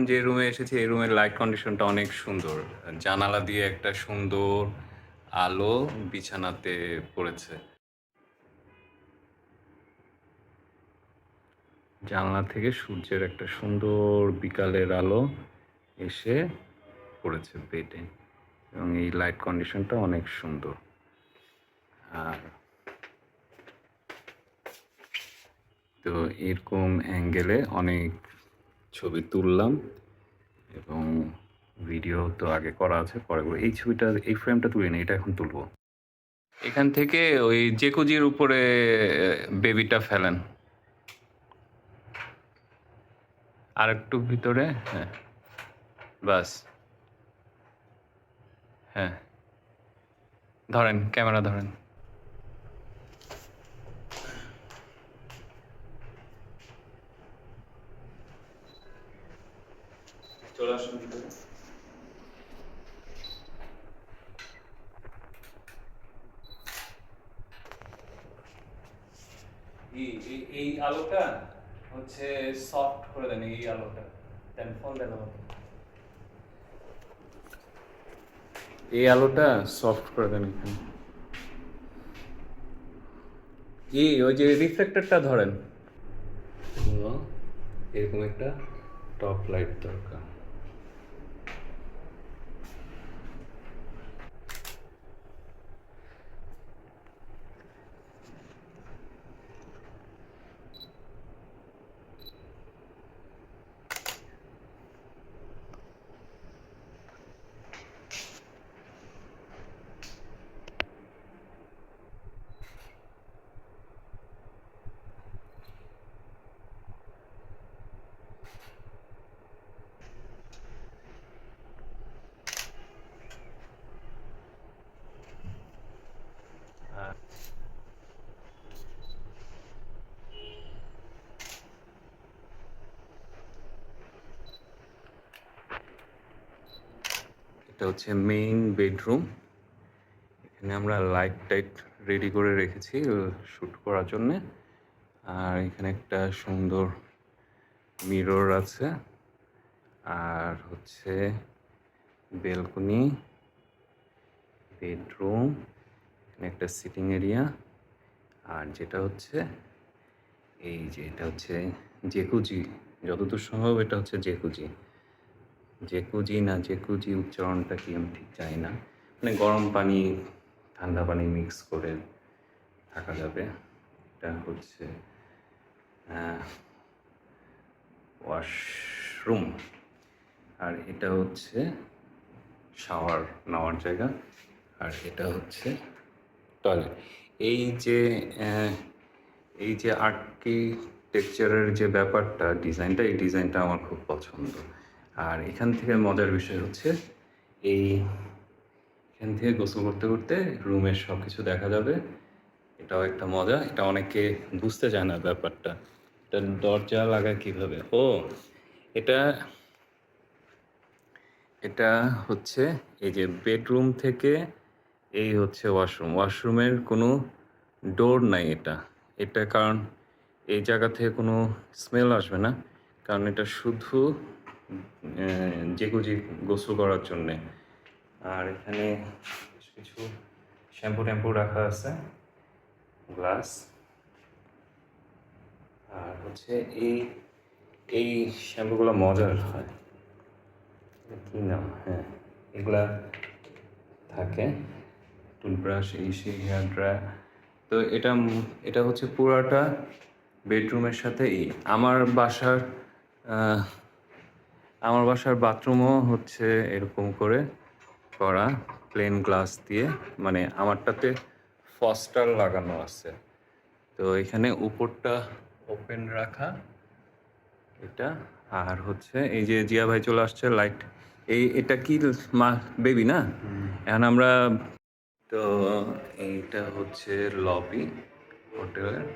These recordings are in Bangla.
এখন যে রুমে এসেছি, এই রুমের লাইট কন্ডিশনটা অনেক সুন্দর। জানালা দিয়ে একটা সুন্দর আলো বিছানাতে পড়েছে। জানলা থেকে সূর্যের একটা সুন্দর বিকালের আলো এসে পড়েছে বেডে এবং এই লাইট কন্ডিশনটা অনেক সুন্দর। আর তো এরকম অ্যাঙ্গেলে অনেক ছবি তুললাম এবং ভিডিও তো আগে করা আছে, পরে। এই ছবিটা, এই ফ্রেমটা তুলি না এটা এখন তুলবো। এখান থেকে ওই জেকুজির উপরে বেবিটা ফেলেন। আর একটু ভিতরে হ্যাঁ। বাস। হ্যাঁ। ধরেন, ক্যামেরা ধরেন। চলে আসুন ভিতরে। এই আলোটা হচ্ছে সফট করে দেন এই আলোটা। দেন ফল দেন এই আলোটা সফট করে দেন এখানে। এই ওই যে রিফ্লেক্টরটা ধরেন। এরকম একটা টপ লাইট দরকার। হচ্ছে মেইন বেডরুম এখানে আমরা লাইট টাইট রেডি করে রেখেছি শ্যুট করার জন্যে। আর এখানে একটা সুন্দর মিরর আছে। আর হচ্ছে বেলকনি বেডরুম এখানে একটা সিটিং এরিয়া আর যেটা হচ্ছে, এই যে এটা হচ্ছে জেকুজি যতদূর সম্ভব এটা হচ্ছে জেকুজি জেকুজি না জেকুজি উচ্চারণটা কি আমি ঠিক জানি না। মানে গরম পানি, ঠান্ডা পানি মিক্স করে থাকা যাবে। এটা হচ্ছে ওয়াশরুম আর এটা হচ্ছে শাওয়ার নেওয়ার জায়গা। আর এটা হচ্ছে টয়লেট এই যে এই যে আর্কিটেকচারের যে ব্যাপারটা ডিজাইনটা এই ডিজাইনটা আমার খুব পছন্দ। আর এখান থেকে মজার বিষয় হচ্ছে, এই এখান থেকে গোসল করতে করতে রুমের সব কিছু দেখা যাবে। এটাও একটা মজা, এটা অনেকে বুঝতে চায় না ব্যাপারটা। এটা দরজা লাগায় কীভাবে? ও, এটা এটা হচ্ছে এই যে বেডরুম থেকে এই হচ্ছে ওয়াশরুম। ওয়াশরুমের কোনো ডোর নাই এটা। এটা কারণ এই জায়গা থেকে কোনো স্মেল আসবে না। কারণ এটা শুধু জেগুজি গোসল করার জন্যে। আর এখানে কিছু শ্যাম্পু ট্যাম্পু রাখা আছে, গ্লাস। আর হচ্ছে এই এই শ্যাম্পুগুলো মজার হয়। কি নাম? হ্যাঁ এগুলা থাকে। টুথব্রাশ, এই সেই হেয়ার ড্রায়ার। তো এটা এটা হচ্ছে পুরাটা বেডরুমের সাথে আমার বাসার আমার বাসার বাথরুমও হচ্ছে এরকম করে করা প্লেন গ্লাস দিয়ে। মানে আমারটাতে ফস্টার লাগানো আছে। তো এখানে উপরটা ওপেন রাখা এটা আর হচ্ছে এই যে জিয়া ভাই চলে আসছে লাইট এই এটা কি মা বেবি না? এখন আমরা তো এইটা হচ্ছে লবি হোটেলের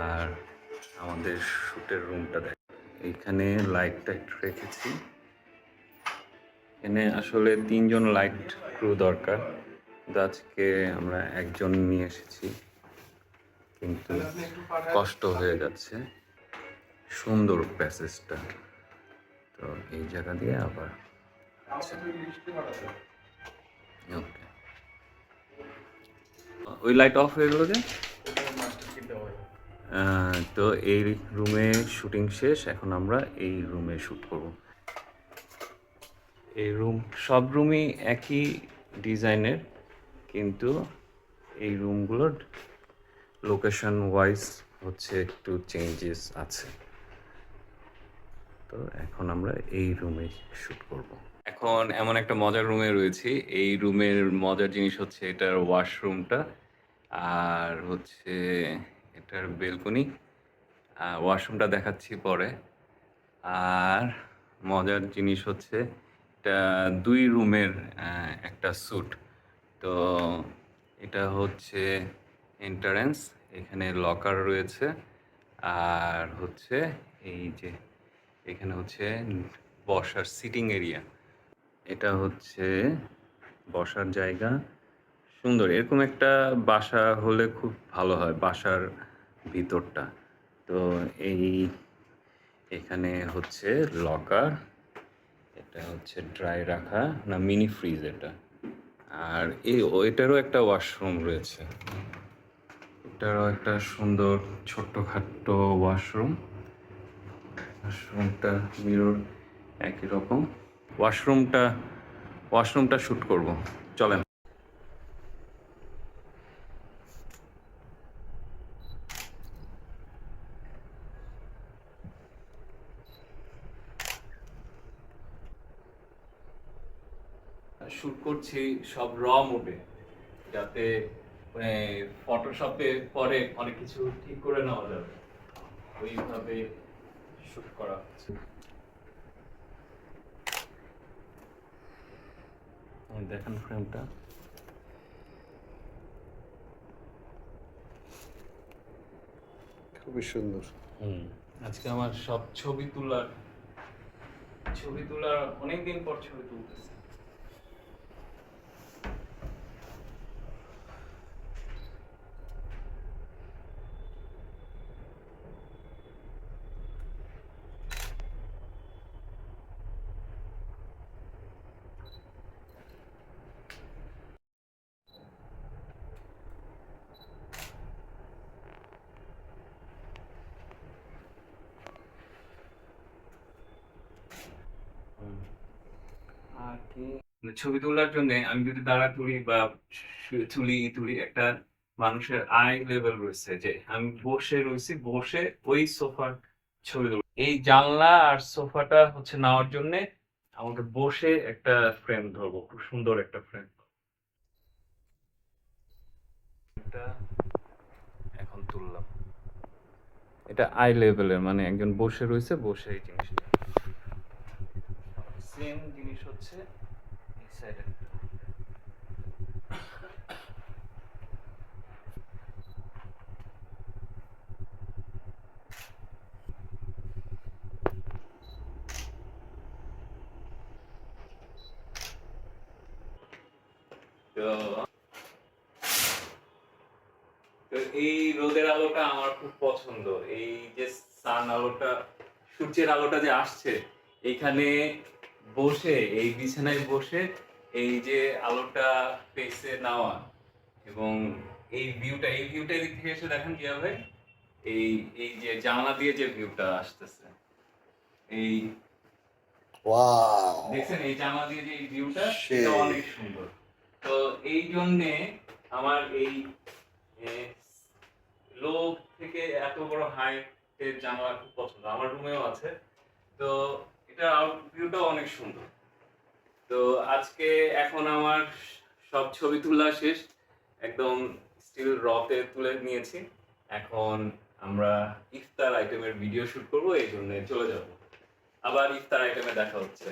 আর আমাদের শ্যুটের রুমটা দেখ এইখানে লাইটটা একটু রেখেছি। এখানে আসলে তিনজন লাইট ক্রু দরকার। আজকে আমরা একজন নিয়ে এসেছি। কিন্তু কষ্ট হয়ে যাচ্ছে। সুন্দর প্যাসেজটা। তো এই জায়গা দিয়ে আবার ওকে ওই লাইট অফ হয়ে গেল যে? তো এই রুমে শুটিং শেষ, এখন আমরা এই রুমে শ্যুট করব। এই রুম সব রুমই একই ডিজাইনের কিন্তু এই রুমগুলোর লোকেশন ওয়াইজ হচ্ছে একটু চেঞ্জেস আছে। তো এখন আমরা এই রুমে শ্যুট করব। এখন এমন একটা মজার রুমে রয়েছি, এই রুমের মজার জিনিস হচ্ছে এটার ওয়াশরুমটা আর হচ্ছে এটার বেলকনি ওয়াশরুমটা দেখাচ্ছি পরে। আর মজার জিনিস হচ্ছে, এটা দুই রুমের একটা স্যুট। তো এটা হচ্ছে এন্টারেন্স, এখানে লকার রয়েছে। আর হচ্ছে এই যে, এখানে হচ্ছে বসার সিটিং এরিয়া। এটা হচ্ছে বসার জায়গা। সুন্দর। এরকম একটা বাসা হলে খুব ভালো হয়, বাসার ভিতরটা। তো এই এখানে হচ্ছে লকার, এটা হচ্ছে ড্রাই রাখা, না মিনি ফ্রিজ এটা। আর এই এটারও একটা ওয়াশরুম রয়েছে। এটারও একটা সুন্দর ছোট্টখাট্ট ওয়াশরুম। ওয়াশরুমটা, মিরর একই রকম। ওয়াশরুমটা ওয়াশরুমটা শ্যুট করব। চলেন। শুট করছি সব র মোডে। যাতে ফটোশপে পরে অনেক কিছু ঠিক করে নেওয়া যাবে। ওইভাবে শুট করা হচ্ছে। এই দেখেন ফ্রেমটা খুবই সুন্দর। হুম। আজকে আমার সব ছবি তোলার ছবি তোলার অনেকদিন পর ছবি তুলতেছে। ছবি তোলার জন্য আমি যদি দাঁড়া তুলি বা তুলি তুলি একটা মানুষের আই লেভেল রয়েছে যে আমি বসে রয়েছি, বসে ওই সোফার ছবি এই জানলা আর সোফাটা হচ্ছে নেওয়ার জন্য আমাকে বসে একটা ফ্রেম ধরবো, খুব সুন্দর একটা ফ্রেম এখন তুললাম। এটা আই লেভেলের মানে একজন বসে রয়েছে, বসে এই জিনিসটা। সেম জিনিস হচ্ছে এই তো তো এই রোদের আলোটা আমার খুব পছন্দ। এই যে সান আলোটা, সূর্যের আলোটা যে আসছে, এইখানে বসে এই বিছানায় বসে এই যে আলোটা ফেসে নেওয়া এবং এই ভিউটা এই ভিউটা এদিক থেকে এসে দেখেন কি হবে? এই এই যে জানলা দিয়ে যে ভিউটা আসতেছে। এই দেখছেন এই জানলা দিয়ে যে ভিউটা সেটা অনেক সুন্দর। তো এই জন্যে আমার এই লো থেকে এত বড় হাইটের জানলা খুব পছন্দ। আমার রুমেও আছে। তো এটা আউট ভিউটা অনেক সুন্দর। তো আজকে এখন আমার সব ছবি তোলা শেষ। একদম স্টিল রতে তুলে নিয়েছি। এখন আমরা ইফতার আইটেমের ভিডিও শুট করব, এই জন্য চলে যাব। আবার ইফতার আইটেমে দেখা হচ্ছে।